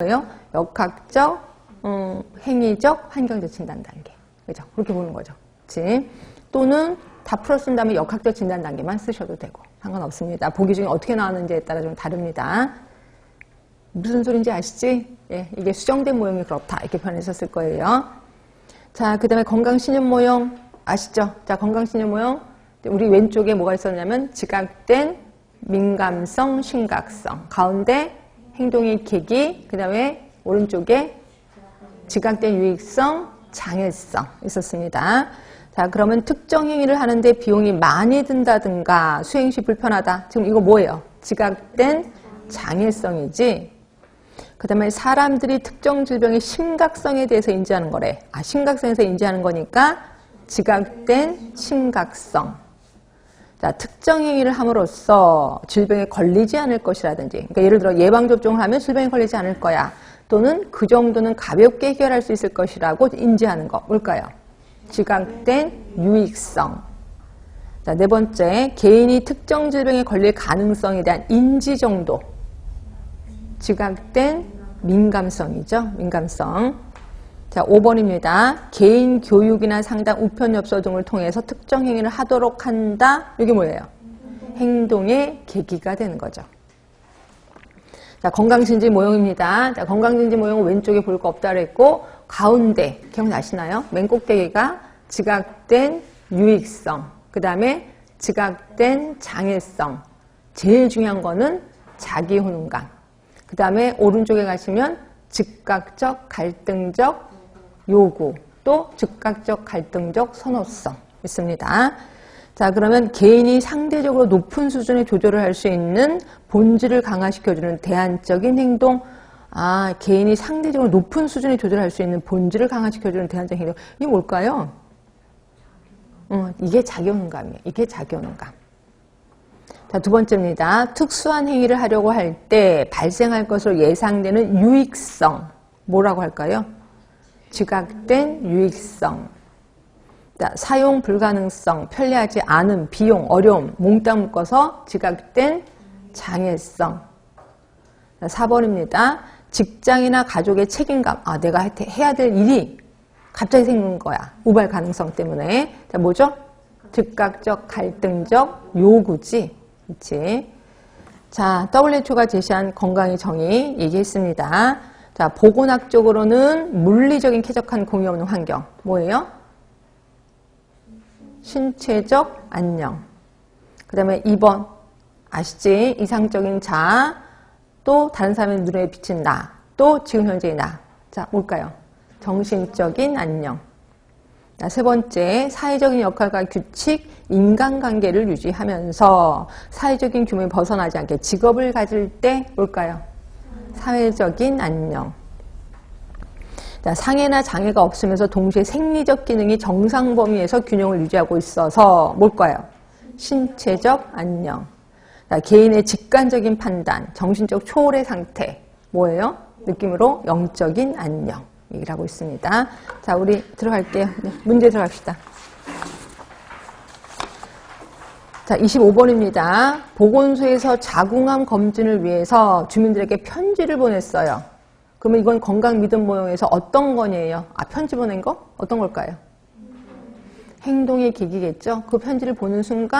뭐예요? 역학적, 음, 행위적, 환경적 진단 단계. 그죠? 그렇게 보는 거죠. 그치? 또는 다 풀었은 다음에 역학적 진단 단계만 쓰셔도 되고 상관없습니다. 보기 중에 어떻게 나왔는지에 따라 좀 다릅니다. 무슨 소린지 아시지? 예, 이게 수정된 모형이 그렇다 이렇게 변했었을 거예요. 자, 그 다음에 건강신념 모형 아시죠? 자, 건강신념 모형 우리 왼쪽에 뭐가 있었냐면 지각된 민감성, 심각성 가운데 행동의 계기 그 다음에 오른쪽에 지각된 유익성, 장애성 있었습니다. 자, 그러면 특정 행위를 하는데 비용이 많이 든다든가 수행 시 불편하다. 지금 이거 뭐예요? 지각된 장애성이지. 그 다음에 사람들이 특정 질병의 심각성에 대해서 인지하는 거래. 아, 심각성에서 인지하는 거니까 지각된 심각성. 자, 특정 행위를 함으로써 질병에 걸리지 않을 것이라든지. 그러니까 예를 들어 예방접종을 하면 질병에 걸리지 않을 거야. 또는 그 정도는 가볍게 해결할 수 있을 것이라고 인지하는 거. 뭘까요? 지각된 유익성. 자, 네 번째, 개인이 특정 질병에 걸릴 가능성에 대한 인지 정도. 지각된 민감성이죠. 민감성. 자, 5번입니다. 개인 교육이나 상담, 우편 엽서 등을 통해서 특정 행위를 하도록 한다. 이게 뭐예요? 행동의 계기가 되는 거죠. 자, 건강진지 모형입니다. 자, 건강진지 모형은 왼쪽에 볼 거 없다 그랬고, 가운데, 기억나시나요? 맨 꼭대기가 지각된 유익성, 그 다음에 지각된 장애성, 제일 중요한 거는 자기 혼감. 그 다음에 오른쪽에 가시면 즉각적, 갈등적 요구, 또 즉각적, 갈등적 선호성 있습니다. 자, 그러면 개인이 상대적으로 높은 수준의 조절을 할 수 있는 본질을 강화시켜주는 대안적인 행동. 아, 개인이 상대적으로 높은 수준의 조절을 할수 있는 본질을 강화시켜주는 대안적인 행동. 이게 뭘까요? 어, 이게 자기혼감이에요. 이게 자기혼감. 자, 두 번째입니다. 특수한 행위를 하려고 할 때 발생할 것으로 예상되는 유익성. 뭐라고 할까요? 지각된 유익성. 자, 사용 불가능성, 편리하지 않은 비용, 어려움, 몽땅 묶어서 지각된 장애성. 자, 4번입니다. 직장이나 가족의 책임감. 아, 내가 해야 될 일이 갑자기 생긴 거야. 우발 가능성 때문에. 자, 뭐죠? 즉각적, 갈등적 요구지. 그렇지? 자, WHO가 제시한 건강의 정의 얘기했습니다. 자, 보건학적으로는 물리적인 쾌적한 공이 없는 환경. 뭐예요? 신체적 안녕. 그 다음에 2번. 아시지? 이상적인 자, 또 다른 사람의 눈에 비친 나, 또 지금 현재의 나. 자, 뭘까요? 정신적인 안녕. 자, 세 번째, 사회적인 역할과 규칙, 인간관계를 유지하면서 사회적인 규모에 벗어나지 않게 직업을 가질 때 뭘까요? 사회적인 안녕. 자, 상해나 장애가 없으면서 동시에 생리적 기능이 정상 범위에서 균형을 유지하고 있어서 뭘까요? 신체적 안녕. 자, 개인의 직관적인 판단, 정신적 초월의 상태. 뭐예요? 느낌으로 영적인 안녕. 얘기를 하고 있습니다. 자, 우리 들어갈게요. 네, 문제 들어갑시다. 자, 25번입니다. 보건소에서 자궁암 검진을 위해서 주민들에게 편지를 보냈어요. 그러면 이건 건강 믿음 모형에서 어떤 거냐예요? 아, 편지 보낸 거? 어떤 걸까요? 행동의 계기겠죠? 그 편지를 보는 순간